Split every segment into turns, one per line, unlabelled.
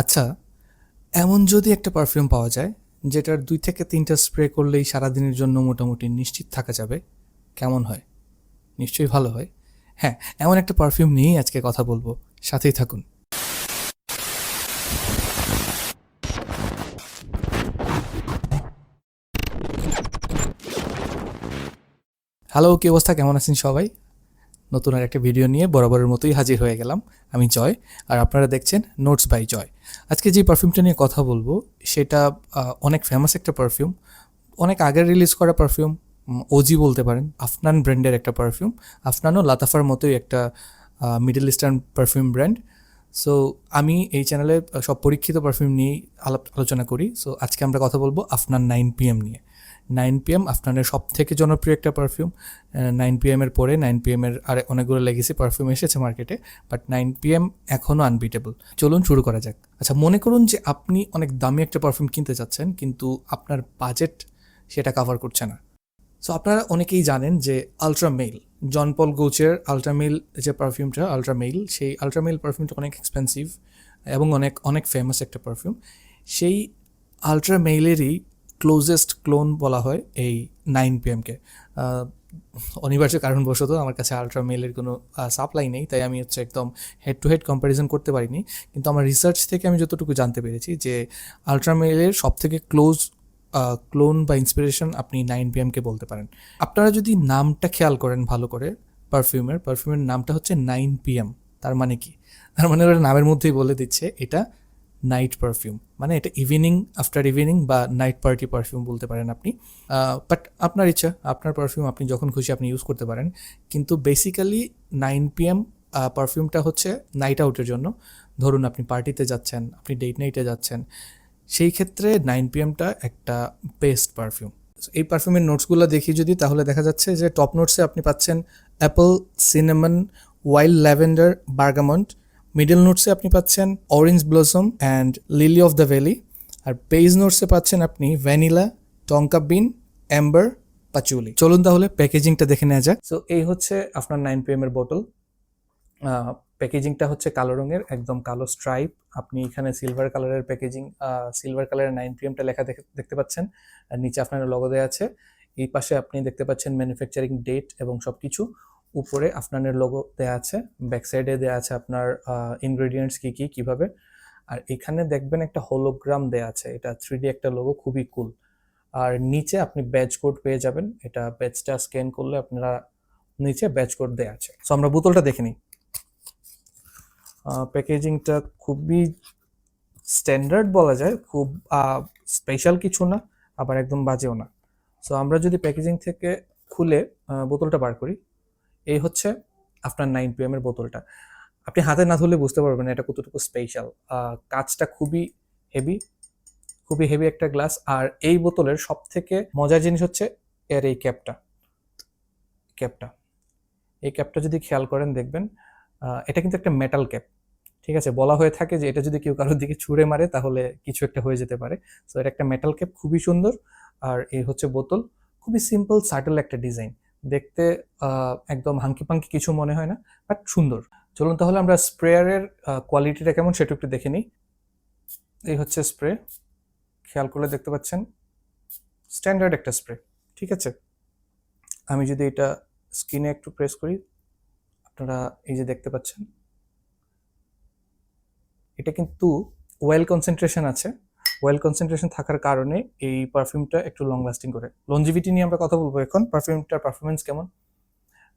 আচ্ছা এমন যদি একটা পারফিউম পাওয়া যায়, যেটার দুই থেকে তিনটা স্প্রে করলেই সারাদিনের জন্য মোটামুটি নিশ্চিত থাকা যাবে, কেমন হয়? নিশ্চয়ই ভালো হয়। হ্যাঁ এমন একটা পারফিউম নিয়েই আজকে কথা বলব। সাথেই থাকুন। হ্যালো কি অবস্থা? কেমন আছেন সবাই? নতুন আর একটা ভিডিও নিয়ে বরাবরের মতোই হাজির হয়ে গেলাম। আমি জয়, আর আপনারা দেখছেন নোটস বাই জয়। আজকে যে পারফিউমটা নিয়ে কথা বলব, সেটা অনেক ফেমাস একটা পারফিউম অনেক আগের রিলিজ করা পারফিউম ওজি বলতে পারেন আফনান ব্র্যান্ডের একটা পারফিউম আফনানও লাতাফার মতোই একটা middle eastern perfume brand so আমি এই চ্যানেলে সব পরীক্ষিত পারফিউম নিয়েই আলাপ আলোচনা করি। সো আজকে আমরা কথা বলব আফনান নাইন পিএম নিয়ে। নাইন পিএম আফনানের সব থেকে জনপ্রিয় একটা পারফিউম নাইন পিএম এর পরে নাইন পিএম এর আর অনেকগুলো লেগেসি পারফিউম এসেছে মার্কেটে বাট নাইন পিএম এখনও আনবিটেবল চলুন শুরু করা যাক। আচ্ছা মনে করুন যে আপনি অনেক দামি একটা পারফিউম কিনতে চাচ্ছেন কিন্তু আপনার বাজেট সেটা কভার করছে না। সো আপনারা অনেকেই জানেন যে আলট্রা মেইল জন পল গোচের আলট্রা মেইল যে পারফিউমটা আলট্রা মেইল সেই আলট্রা মেইল পারফিউমটা অনেক এক্সপেন্সিভ এবং অনেক অনেক ফেমাস একটা পারফিউম সেই আলট্রা মেইলেরই ক্লোজেস্ট ক্লোন বলা হয় এই নাইন পিএমকে অনিবার্য কারণবশত আমার কাছে আলট্রা মেইলের কোনো সাপ্লাই নেই, তাই আমি হচ্ছে একদম হেড টু হেড কম্প্যারিজন করতে পারিনি। কিন্তু আমার রিসার্চ থেকে আমি যতটুকু জানতে পেরেছি যে আলট্রা মেইলের সব থেকে ক্লোজ ক্লোন বা ইন্সপিরেশন আপনি নাইন পিএমকে বলতে পারেন। আপনারা যদি নামটা খেয়াল করেন ভালো করে পারফিউমের পারফিউমের নামটা হচ্ছে নাইন পিএম তার মানে কি? তার মানে ওরা নামের মধ্যেই বলে দিচ্ছে, এটা নাইট পারফিউম মানে এটা ইভিনিং আফটার ইভিনিং বা নাইট পার্টি পারফিউম বলতে পারেন আপনি। বাট আপনার ইচ্ছা, আপনার পারফিউম আপনি যখন খুশি আপনি ইউজ করতে পারেন। কিন্তু বেসিক্যালি নাইন পিএম পারফিউমটা হচ্ছে নাইট আউটের জন্য। ধরুন আপনি পার্টিতে যাচ্ছেন, আপনি ডেট নাইটে যাচ্ছেন। সেই ক্ষেত্রে নাইন পিএমটা একটা বেস্ট পারফিউম এই পারফিউমের নোটসগুলো দেখি যদি, তাহলে দেখা যাচ্ছে যে টপ নোটসে আপনি পাচ্ছেন apple cinnamon wild lavender bergamot middle নোটসে আপনি পাচ্ছেন orange blossom and lily of the valley R page নোটসে পাচ্ছেন আপনি ভ্যানিলা টঙ্কা বিন অ্যাম্বার পাচুলি চলুন তাহলে প্যাকেজিংটা দেখে নেওয়া যাক। সো এই হচ্ছে আপনার নাইন পিএম এর বোতল প্যাকেজিংটা হচ্ছে কালো রঙের, একদম কালো স্ট্রাইপ আপনি এখানে সিলভার কালারের প্যাকেজিং সিলভার কালারের নাইন পি পিএমটা লেখা দেখে- দেখতে পাচ্ছেন। আর নিচে আপনার লগো দেওয়া আছে। এই পাশে আপনি দেখতে পাচ্ছেন ম্যানুফ্যাকচারিং ডেট এবং সব কিছু উপরে আপনার লোগো দেওয়া আছে ব্যাক সাইডে দেওয়া আছে আপনার ইনগ্রেডিয়েন্টস কি কি, কীভাবে। আর এখানে দেখবেন একটা হোলোগ্রাম দেওয়া আছে, এটা থ্রি একটা লোগো খুবই কুল আর নিচে আপনি ব্যাচ কোড পেয়ে যাবেন, এটা ব্যাচটা স্ক্যান করলে আপনারা নিচে ব্যাচ কোড দেওয়া আছে। সো আমরা বোতলটা দেখে নিই। প্যাকেজিংটা খুবই স্ট্যান্ডার্ড বলা যায়, খুব স্পেশাল কিছু না, আবার একদম বাজেও না। সো আমরা যদি প্যাকেজিং থেকে খুলে বোতলটা বার করি এই হচ্ছে আপনার নাইন পিএম এর বোতলটা। আপনি হাতে না ধরলে বুঝতে পারবেন এটা কতটুকু স্পেশাল কাজটা খুবই হেভি খুবই হেভি একটা গ্লাস আর এই বোতলের সব থেকে মজার জিনিস হচ্ছে এর এই ক্যাপটা ক্যাপটা এই ক্যাপটা যদি খেয়াল করেন দেখবেন এটা কিন্তু একটা মেটাল ক্যাপ ঠিক আছে? বলা হয়ে থাকে যে এটা যদি কেউ কারোর দিকে ছুঁড়ে মারে তাহলে কিছু একটা হয়ে যেতে পারে। সো এটা একটা মেটাল ক্যাপ খুবই সুন্দর। আর এই হচ্ছে বোতল খুবই সিম্পল সাটল একটা ডিজাইন দেখতে একদম হাঙ্কি পাঙ্কি কিছু মনে হয় না, বাট সুন্দর। চলুন তাহলে আমরা স্প্রেয়ারের কোয়ালিটিটা কেমন সেটা একটু দেখে নিই। এই হচ্ছে স্প্রে। খেয়াল করলে দেখতে পাচ্ছেন, স্ট্যান্ডার্ড একটা স্প্রে, ঠিক আছে? আমি যদি এটা স্কিনে একটু প্রেস করি, আপনারা এই যে দেখতে পাচ্ছেন, এটা কিন্তু ওয়েল কনসেন্ট্রেশন আছে। ওয়েল কনসেন্ট্রেশন থাকার কারণে এই পারফিউমটা একটু লং লাস্টিং করে। লঞ্জিভিটি নিয়ে আমরা কথা বলব এখন। পারফিউমটার পারফরমেন্স কেমন?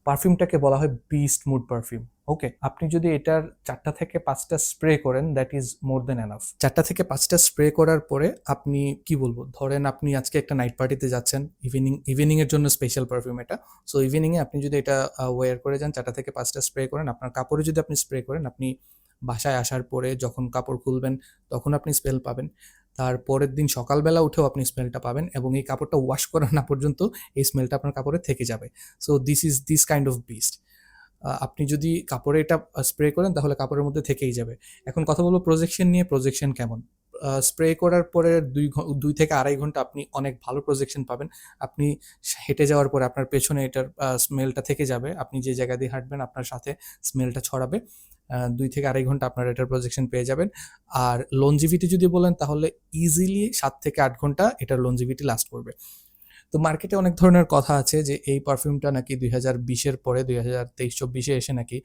পারফিউমটাকে বলা হয় বিস্ট মুড পারফিউম ওকে আপনি যদি এটার চারটা থেকে পাঁচটা স্প্রে করেন that is more than enough চারটা থেকে পাঁচটা স্প্রে করার পরে আপনি কি বলব? ধরেন আপনি আজকে একটা নাইট পার্টিতে যাচ্ছেন ইভিনিং ইভিনিং এর জন্য স্পেশাল পারফিউম এটা। সো ইভিনিং এ আপনি যদি এটা ওয়্যার করে যান, চারটা থেকে পাঁচটা স্প্রে করেন, আপনার কাপড়ে যদি আপনি স্প্রে করেন, আপনি বাসায় আসার পরে যখন কাপড় খুলবেন, তখন আপনি স্মেল পাবেন। তার পরের দিন সকালবেলা উঠেও আপনি স্মেলটা পাবেন এবং এই কাপড়টা ওয়াশ করা না পর্যন্ত এই স্মেলটা আপনার কাপড়ে থেকে যাবে। So this is this kind of beast আপনি যদি কাপড়ে এটা স্প্রে করেন তাহলে কাপড়ের মধ্যে থেকেই যাবে। এখন কথা বলব প্রজেকশন নিয়ে প্রজেকশন কেমন? স্প্রে করার পরে দুই দুই থেকে আড়াই ঘণ্টা আপনি অনেক ভালো প্রজেকশন পাবেন। আপনি হেঁটে যাওয়ার পরে আপনার পেছনে এটার স্মেলটা থেকে যাবে। আপনি যে জায়গা দিয়ে হাঁটবেন আপনার সাথে স্মেলটা ছড়াবে। দুই থেকে আড়াই ঘণ্টা আপনার এটার প্রজেকশন পেয়ে যাবেন। আর লঞ্জিভিটি যদি বলেন তাহলে ইজিলি সাত থেকে আট ঘণ্টা এটার লঞ্জিভিটি লাস্ট করবে। তো মার্কেটে অনেক ধরনের কথা আছে যে এই পারফিউমটা নাকি দুই হাজার বিশের পরে, দুই হাজার তেইশ চব্বিশে এসে নাকি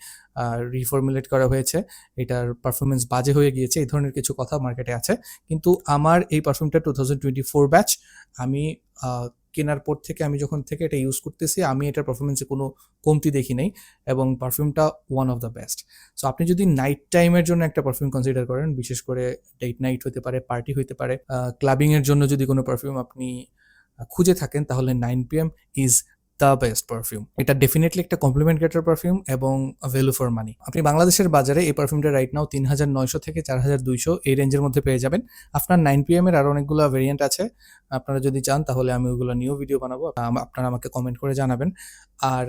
রিফর্মুলেট করা হয়েছে। এটার পারফরমেন্স বাজে হয়ে গিয়েছে, এই ধরনের কিছু কথা মার্কেটে আছে। কিন্তু আমার এই পারফিউমটা two thousand twenty four batch আমি কেনার পর থেকে, আমি যখন থেকে এটা ইউজ করতেছি, আমি এটার পারফরমেন্সে কোনো কমতি দেখি নাই এবং পারফিউমটা one of the best so আপনি যদি নাইট টাইমের জন্য একটা পারফিউম কনসিডার করেন, বিশেষ করে ডেট নাইট হতে পারে পার্টি হতে পারে ক্লাবিংয়ের জন্য যদি কোনো পারফিউম আপনি খুঁজে থাকেন, তাহলে nine P M is the best perfume এটা ডেফিনেটলি একটা কমপ্লিমেন্ট গেটার পারফিউম এবং ভ্যালু ফর মানি আপনি বাংলাদেশের বাজারে এই পারফিউমটা রাইট নাও তিন হাজার নয়শো থেকে চার হাজার দুইশো এই রেঞ্জের মধ্যে পেয়ে যাবেন। আপনার নাইন পি এর আরও অনেকগুলো ভেরিয়েন্ট আছে। আপনারা যদি চান, তাহলে আমি ওগুলো নিয়েও ভিডিও বানাবো। আপনারা আমাকে কমেন্ট করে জানাবেন। আর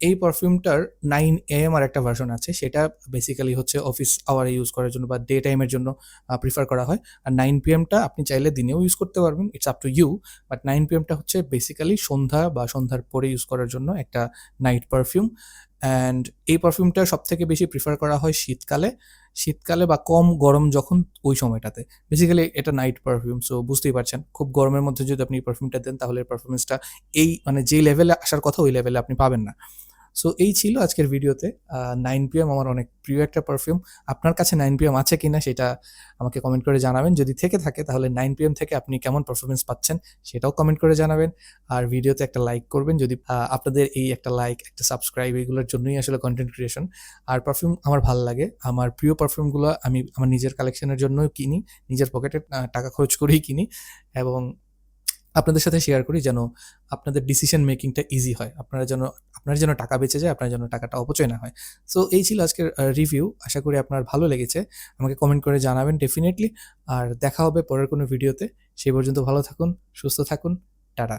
এই পারফিউমটার নাইন এম আর একটা ভার্সন আছে। সেটা বেসিক্যালি হচ্ছে অফিস আওয়ারে ইউজ করার জন্য বা ডে টাইমের জন্য প্রিফার করা হয়। আর নাইন পি এমটা আপনি চাইলে দিনেও ইউজ করতে পারবেন। It's up to you but nine P এমটা হচ্ছে বেসিক্যালি সন্ধ্যা বা সন্ধ্যার পরে ইউজ করার জন্য একটা নাইট পারফিউম অ্যান্ড এই পারফিউমটা সব থেকে বেশি প্রিফার করা হয় শীতকালে। শীতকালে বা কম গরম যখন ওই সময়টাতে। বেসিক্যালি এটা নাইট পারফিউম সো বুঝতেই পারছেন। খুব গরমের মধ্যে যদি আপনি পারফিউমটা দেন, তাহলে পারফরমেন্সটা এই মানে যেই লেভেলে আসার কথা, ওই লেভেলে আপনি পাবেন না। সো এই ছিল আজকের ভিডিওতে। নাইন পিএম আমার অনেক প্রিয় একটা পারফিউম আপনার কাছে নাইন পিএম আছে কিনা সেটা আমাকে কমেন্ট করে জানাবেন। যদি থেকে থাকে, তাহলে নাইন পিএম থেকে আপনি কেমন পারফরমেন্স পাচ্ছেন সেটাও কমেন্ট করে জানাবেন। আর ভিডিওতে একটা লাইক করবেন যদি আপনাদের এই একটা লাইক একটা সাবস্ক্রাইব এগুলোর জন্যই আসলে কন্টেন্ট ক্রিয়েশন আর পারফিউম আমার ভালো লাগে। আমার প্রিয় পারফিউমগুলো আমি আমার নিজের কালেকশনের জন্যই কিনি। নিজের পকেটে টাকা খরচ করেই কিনি। এবং আপনাদের সাথে শেয়ার করি যেন আপনাদের ডিসিশন মেকিংটা ইজি হয়। আপনারা যেন আপনার যেন টাকা বেঁচে যায়, আপনার যেন টাকাটা অপচয় না হয়। সো এই ছিল আজকের রিভিউ আশা করি আপনার ভালো লেগেছে। আমাকে কমেন্ট করে জানাবেন ডেফিনেটলি আর দেখা হবে পরের কোনো ভিডিওতে সেই পর্যন্ত ভালো থাকুন, সুস্থ থাকুন। টাটা।